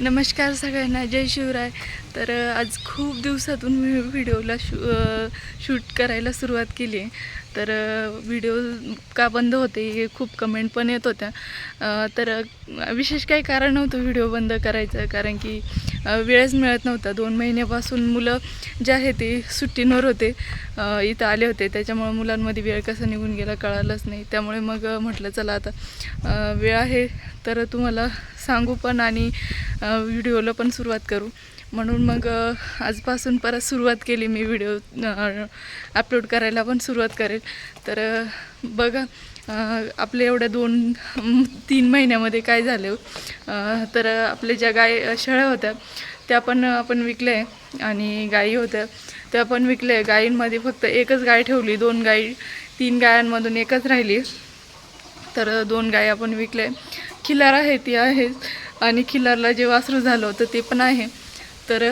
नमस्कार सगळ्यांना जय शिवराय. तर आज खूप दिवसातून मी व्हिडिओला शू शूट करायला सुरुवात केली आहे. तर व्हिडिओ का बंद होते हे खूप कमेंट पण येत होत्या. तर विशेष काही कारण नव्हतं व्हिडिओ बंद करायचं. कारण की वेळच मिळत नव्हता. दोन महिन्यापासून मुलं जे आहे ते सुट्टींवर होते. इथं आले होते. त्याच्यामुळं मुलांमध्ये वेळ कसा निघून गेला कळालंच नाही. त्यामुळे मग म्हटलं चला आता वेळ आहे तर तुम्हाला सांगू पण आणि व्हिडिओला पण सुरुवात करू. म्हणून मग आजपासून परत सुरुवात केली मी व्हिडिओ अपलोड करायला पण सुरुवात करेल. तर बघा आपले आपल्या एवढ्या दोन तीन महिन्यामध्ये काय झालं. तर आपल्या ज्या गाय शेळ्या होत्या त्या पण आपण विकल्या आणि गायी होत्या. त्या पण विकल्या. गायींमध्ये फक्त एकच गाय ठेवली. दोन गायी तीन गायांमधून एकच राहिली. तर दोन गाय आपण विकले खिलार आहे ती आहे. आणि खिलारला जे वासरू झालं होतं ते पण आहे. तर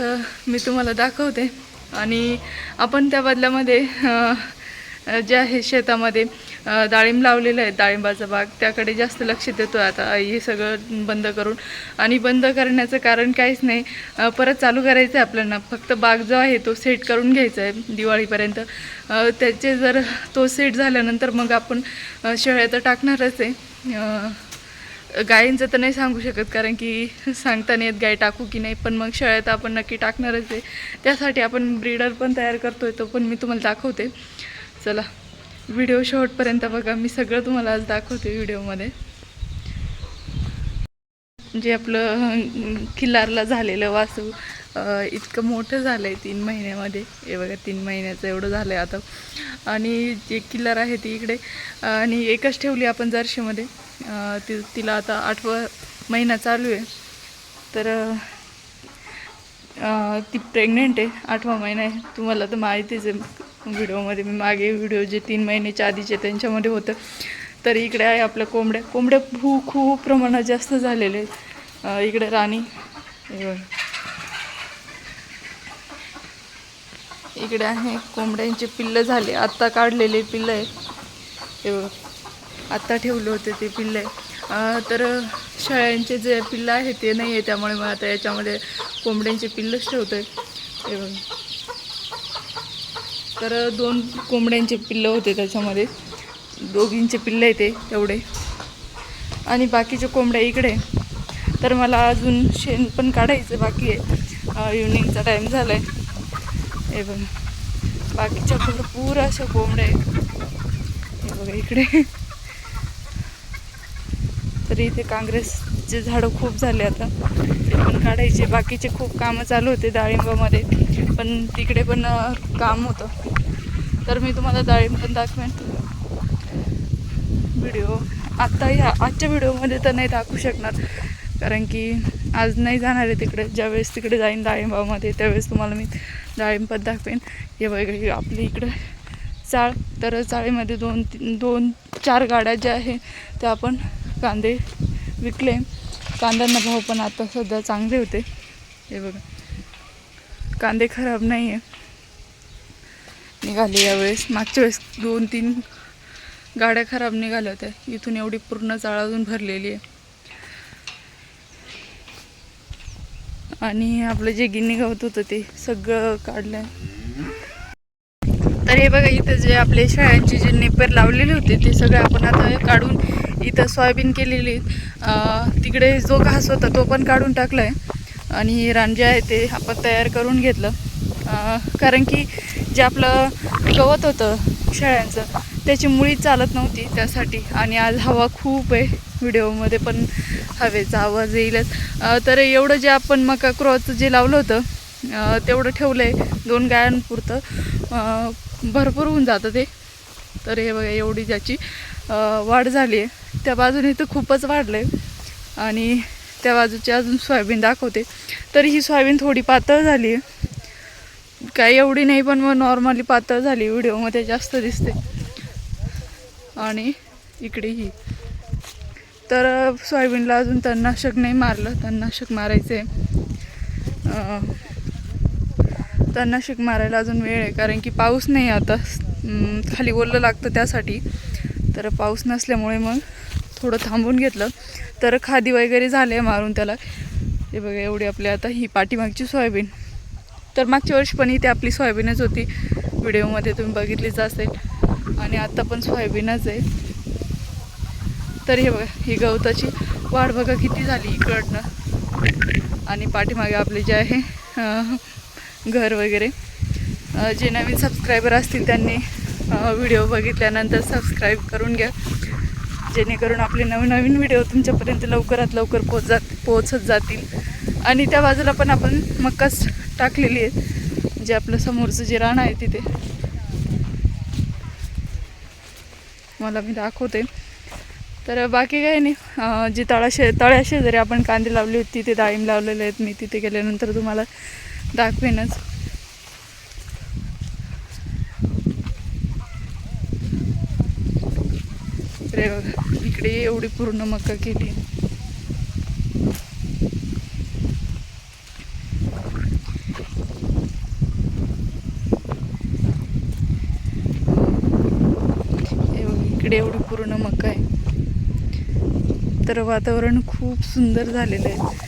मी तुम्हाला दाखवते. आणि आपण त्या बदल्यामध्ये जे आहे शेतामध्ये डाळिंब लावलेलं आहे डाळिंबाचा बाग त्याकडे जास्त लक्ष देतो आता हे सगळं बंद करून. आणि बंद करण्याचं कारण काहीच नाही. परत चालू करायचं आहे आपल्याला. फक्त बाग जो आहे तो सेट करून घ्यायचा आहे दिवाळीपर्यंत त्याचे जर तो सेट झाल्यानंतर मग आपण शेळ्या तर टाकणारच आहे. गायींचं तर नाही सांगू शकत कारण की सांगता नाही येत गाय टाकू की नाही पण मग शाळेत आपण नक्की टाकणारच आहे. त्यासाठी आपण ब्रीडर पण तयार करतोय तो पण मी तुम्हाला दाखवते. चला व्हिडिओ शेवटपर्यंत बघा. मी सगळं तुम्हाला आज दाखवते व्हिडिओमध्ये जे आपलं किल्लारला झालेलं वासू इतकं मोठं झालं आहे तीन महिन्यामध्ये. हे बघा तीन महिन्याचं एवढं झालं आहे आता. आणि जे किल्लर आहे ती इकडे आणि एकच ठेवली आपण जर्शीमध्ये. ती तिला आता आठवा महिना चालू आहे. तर ती प्रेग्नेंट आहे आठवा महिना आहे. तुम्हाला तर माहितीच आहे व्हिडिओमध्ये मी मागे व्हिडिओ जे तीन महिन्याच्या आधीचे त्यांच्यामध्ये होतं. तर इकडे आहे आपल्या कोंबड्या. कोंबड्या खूप खूप प्रमाणात जास्त झालेले आहेत. इकडे राणी हे बघा. इकडे आहे कोंबड्यांचे पिल्लं झाले. आत्ता काढलेले पिल्लं आहे हे बघा. आत्ता ठेवले होते ते पिल्लं आहे तर शाळ्यांचे जे पिल्लं आहे ते नाही आहे त्यामुळे मग आता याच्यामध्ये कोंबड्यांचे पिल्लंच ठेवतो आहे हे बघा. तर दोन कोंबड्यांचे पिल्लं होते त्याच्यामध्ये. दोघींचे पिल्लं आहे ते तेवढे. आणि बाकीचे कोंबड्या इकडे तर मला अजून शेण पण काढायचं बाकी आहे इव्हनिंगचा टाईम झाला आहे हे बघा बाकीच्या भरपूर अशा कोंबड्या आहेत. हे बघा इकडे. तरी इथे काँग्रेसचे झाडं खूप झाले आता. ते पण काढायचे. बाकीचे खूप कामं चालू होते डाळिंबामध्ये. पण तिकडे पण काम होतं. तर मी तुम्हाला डाळिंब पण दाखवेन. व्हिडिओ. आत्ता ह्या आजच्या व्हिडिओमध्ये तर नाही दाखवू शकणार. कारण की आज नाही जाणार आहे तिकडे. ज्यावेळेस तिकडे जाईन डाळिंबामध्ये त्यावेळेस तुम्हाला मी डाळिंबात दाखवेन. हे बघा आपली इकडं चाळ. तर चाळीमध्ये दोन तीन दोन चार गाड्या ज्या आहे त्या आपण कांदे विकले. कांद्यांना भाव पण आता सध्या चांगले होते. हे बघा. कांदे खराब नाही आहे निघाले यावेळेस. मागच्या वेळेस दोन तीन गाड्या खराब निघाल्या होत्या. इथून एवढी पूर्ण चाळ अजून भरलेली आहे. आणि आपलं जे गिन्नी गवत होतं ते सगळं काढलं तर हे बघा इथं जे आपले शाळांचे जे नेपर लावलेले होते ते सगळं आपण आता काढून इथं सोयाबीन केलेली तिकडे जो घास होता तो पण काढून टाकला आहे आणि रान जे आहे ते आपण तयार करून घेतलं. कारण की जे आपलं गवत होतं शेळ्यांचं त्याची मुळी चालत नव्हती त्यासाठी. आणि आज हवा खूप आहे व्हिडिओमध्ये पण हवेचा आवाज येईलच. तर एवढं जे आपण मका क्रॉचं जे लावलं होतं तेवढं ठेवलं आहे दोन गायांपुरतं. भरपूर होऊन जातं ते. तर हे बघा एवढी ज्याची वाढ झाली आहे. त्या बाजूने तर खूपच वाढलं आहे आणि त्या बाजूची अजून सोयाबीन दाखवते. तर ही सोयाबीन थोडी पातळ झाली आहे. काही एवढी नाही पण मग नॉर्मली पातळ झाली व्हिडिओमध्ये जास्त दिसते. आणि इकडे ही तर सोयाबीनला अजून तणनाशक नाही मारलं. तणनाशक मारायचं आहे तणनाशक मारायला अजून वेळ आहे कारण की पाऊस नाही आता. खाली ओलं लागतं त्यासाठी. तर पाऊस नसल्यामुळे मग थोडं थांबून घेतलं. तर खादी वगैरे झाले मारून त्याला. हे बघा एवढी आपली आता ही पाठीमागची सोयाबीन. तर मागच्या वर्षी पण इथे आपली सोयाबीनच होती. व्हिडिओमध्ये तुम्ही बघितलीच असेल. आणि आता पण सोयाबीनच आहे. तर हे बघा ही गवताची वाढ बघा किती झाली इकडनं. आणि पाठीमागे आपले जे आहे घर वगैरे. जे नवीन सबस्क्रायबर असतील त्यांनी व्हिडिओ बघितल्यानंतर सबस्क्राईब करून घ्या. जेणेकरून आपले नवीन नवीन व्हिडिओ तुमच्यापर्यंत लवकरात लवकर पोच जा पोचत जातील. आणि त्या बाजूला पण आपण मक्काच टाकलेली आहे. जे आपलं समोरचं जे रान आहे तिथे. मला मी दाखवते. तर बाकी काही नाही. जी तळाशे तळ्याशेजारी आपण कांदे लावले होते तिथे डाळिंब लावलेले आहेत. मी तिथे गेल्यानंतर तुम्हाला दाखवेनच. इकडे बघा इकडे एवढी पूर्ण मका केली हे बघा, इकडे एवढी पूर्ण मका आहे. तर वातावरण खूप सुंदर झालेलं आहे.